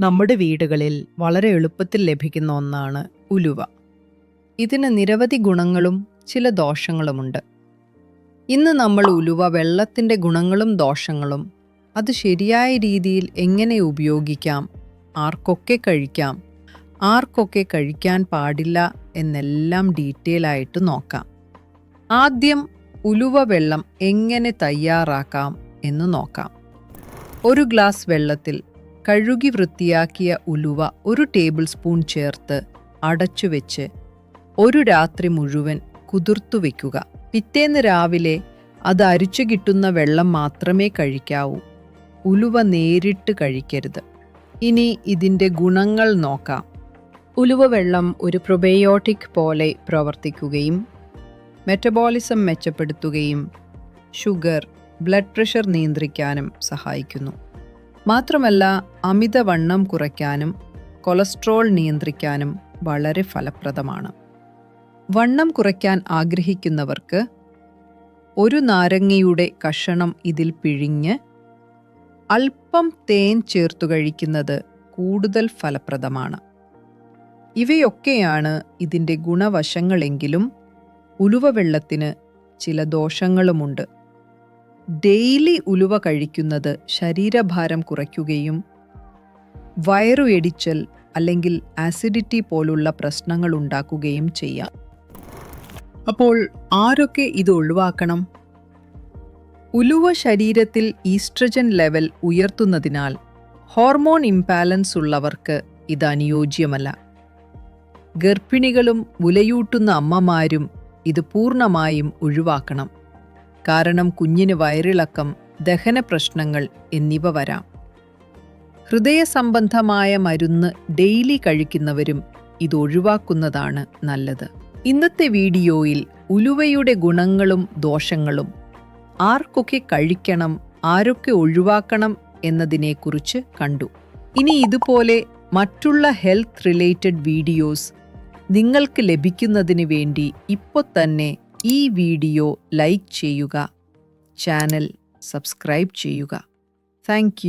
നമ്മുടെ വീടുകളിൽ വളരെ എളുപ്പത്തിൽ ലഭിക്കുന്ന ഒന്നാണ് ഉലുവ. ഇതിന് നിരവധി ഗുണങ്ങളും ചില ദോഷങ്ങളുമുണ്ട്. ഇന്ന് നമ്മൾ ഉലുവ വെള്ളത്തിന്റെ ഗുണങ്ങളും ദോഷങ്ങളും അത് ശരിയായ രീതിയിൽ എങ്ങനെ ഉപയോഗിക്കാം ആർക്കൊക്കെ കഴിക്കാം ആർക്കൊക്കെ കഴിക്കാൻ പാടില്ല എന്നെല്ലാം ഡീറ്റെയിൽ ആയിട്ട് നോക്കാം. ആദ്യം ഉലുവ വെള്ളം എങ്ങനെ തയ്യാറാക്കാം എന്ന് നോക്കാം. ഒരു ഗ്ലാസ് വെള്ളത്തിൽ കഴുകി വൃത്തിയാക്കിയ ഉലുവ ഒരു ടേബിൾ സ്പൂൺ ചേർത്ത് അടച്ചു വെച്ച് ഒരു രാത്രി മുഴുവൻ കുതിർത്തു വയ്ക്കുക പിറ്റേന്ന് രാവിലെ അത് അരിച്ചു കിട്ടുന്ന വെള്ളം മാത്രമേ കഴിക്കാവൂ. ഉലുവ നേരിട്ട് കഴിക്കരുത്. ഇനി ഇതിന്റെ ഗുണങ്ങൾ നോക്കാം. ഉലുവ വെള്ളം ഒരു പ്രൊബയോട്ടിക് പോലെ പ്രവർത്തിക്കുകയും മെറ്റബോളിസം മെച്ചപ്പെടുത്തുകയും ഷുഗർ ബ്ലഡ് പ്രഷർ നിയന്ത്രിക്കാനും സഹായിക്കുന്നു. മാത്രമല്ല അമിതവണ്ണം കുറയ്ക്കാനും കൊളസ്ട്രോൾ നിയന്ത്രിക്കാനും വളരെ ഫലപ്രദമാണ്. വണ്ണം കുറയ്ക്കാൻ ആഗ്രഹിക്കുന്നവർക്ക് ഒരു നാരങ്ങയുടെ കഷണം ഇതിൽ പിഴിഞ്ഞ് അല്പം തേൻ ചേർത്തു കഴിക്കുന്നത് കൂടുതൽ ഫലപ്രദമാണ്. ഇവയൊക്കെയാണ് ഇതിന്റെ ഗുണവശങ്ങളെങ്കിലും ഉലുവ വെള്ളത്തിന് ചില ദോഷങ്ങളുമുണ്ട്. ഡെയിലി ഉലുവ കഴിക്കുന്നത് ശരീരഭാരം കുറയ്ക്കുകയും വയറു എടിച്ചൽ അല്ലെങ്കിൽ ആസിഡിറ്റി പോലുള്ള പ്രശ്നങ്ങൾ ഉണ്ടാക്കുകയും ചെയ്യാം. അപ്പോൾ ആരൊക്കെ ഇത് ഒഴിവാക്കണം? ഉലുവ ശരീരത്തിൽ ഈസ്ട്രജൻ ലെവൽ ഉയർത്തുന്നതിനാൽ ഹോർമോൺ ഇംബാലൻസ് ഉള്ളവർക്ക് ഇത് അനുയോജ്യമല്ല. ഗർഭിണികളും മുലയൂട്ടുന്ന അമ്മമാരും ഇത് പൂർണമായും ഒഴിവാക്കണം. കാരണം കുഞ്ഞിന് വയറിളക്കം ദഹന പ്രശ്നങ്ങൾ എന്നിവ വരാം. ഹൃദയ സംബന്ധമായ മരുന്ന് ഡെയിലി കഴിക്കുന്നവരും ഇത് ഒഴിവാക്കുന്നതാണ് നല്ലത്. ഇന്നത്തെ വീഡിയോയിൽ ഉലുവയുടെ ഗുണങ്ങളും ദോഷങ്ങളും ആർക്കൊക്കെ കഴിക്കണം ആരൊക്കെ ഒഴിവാക്കണം എന്നതിനെക്കുറിച്ച് കണ്ടു. ഇനി ഇതുപോലെ മറ്റുള്ള ഹെൽത്ത് റിലേറ്റഡ് വീഡിയോസ് നിങ്ങൾക്ക് ലഭിക്കുന്നതിന് വേണ്ടി ഇപ്പോൾ തന്നെ ഈ വീഡിയോ ലൈക്ക് ചെയ്യുക ചാനൽ സബ്സ്ക്രൈബ് ചെയ്യുക താങ്ക്